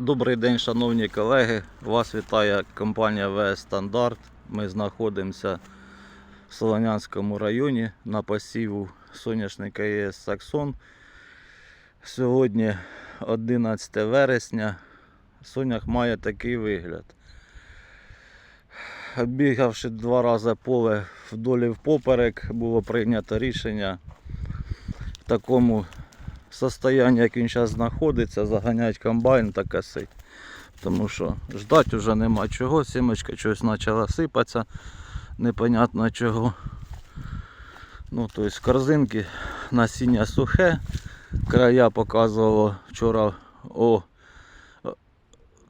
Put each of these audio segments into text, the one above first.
Добрий день, шановні колеги. Вас вітає компанія ВС Стандарт. Ми знаходимося в Солонянському районі на посіву соняшника ЄС Саксон. Сьогодні 11 вересня. Сонях має такий вигляд. Обігавши два рази поле вдоль і впоперек, було прийнято рішення в такому состоянні, як він зараз знаходиться, заганять комбайн та косить. Тому що ждати вже нема чого, сімочка щось почала сипатися, непонятно чого. Ну, тобто корзинки насіння сухе, края показувало вчора о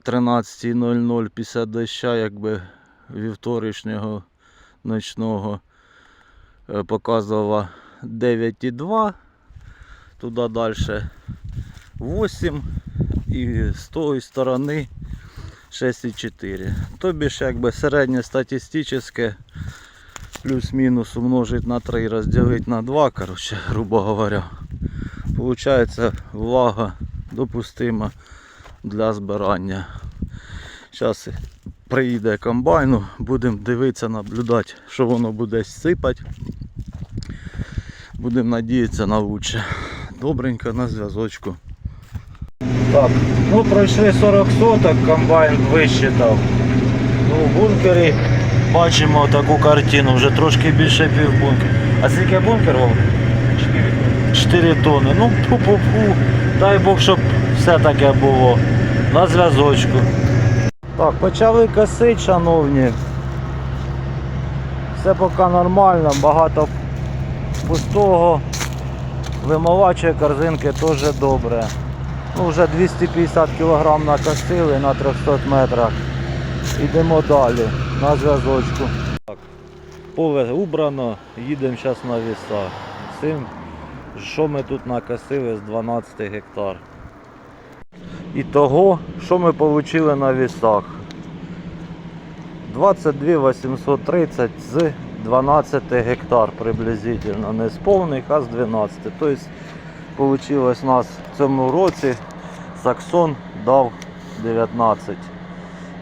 13.00 після доща, якби вівторішнього ночного е, показувала 9,2 туди далі 8 і з тої сторони 6,4. Тобі ж якби середньостатистичне плюс-мінус умножить на 3 розділити на 2, коротше, грубо говоря. Получається влага допустима для збирання. Зараз приїде комбайну, будемо дивитися, наблюдати, що воно буде сипати. Будемо надіятися на лучше. Добренько на зв'язочку. Так, ну пройшли 40 соток, комбайн висчитав. Ну, в бункері бачимо таку картину, вже трошки більше пів бункер. А скільки бункер? Вов? 4 тони. Ну, пу-пу-пу. Дай Бог, щоб все таке було. На зв'язочку. Так, почали косити, шановні. Все поки нормально, багато пустого. Вимивачої корзинки теж добре. Ну, вже 250 кг накосили на 300 метрах. Йдемо далі на зв'язочку. Так, поле убрано, їдемо зараз на віса. Цим, що ми тут накосили з 12 гектар. І того, що ми отримали на вісах. 22 830 з 12 гектар приблизительно. Не з повних, а з 12. Тобто вийшло у нас в цьому році Саксон дав 19.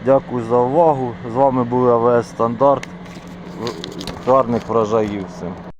Дякую за увагу. З вами був АВС Стандарт. Гарних врожаїв всім.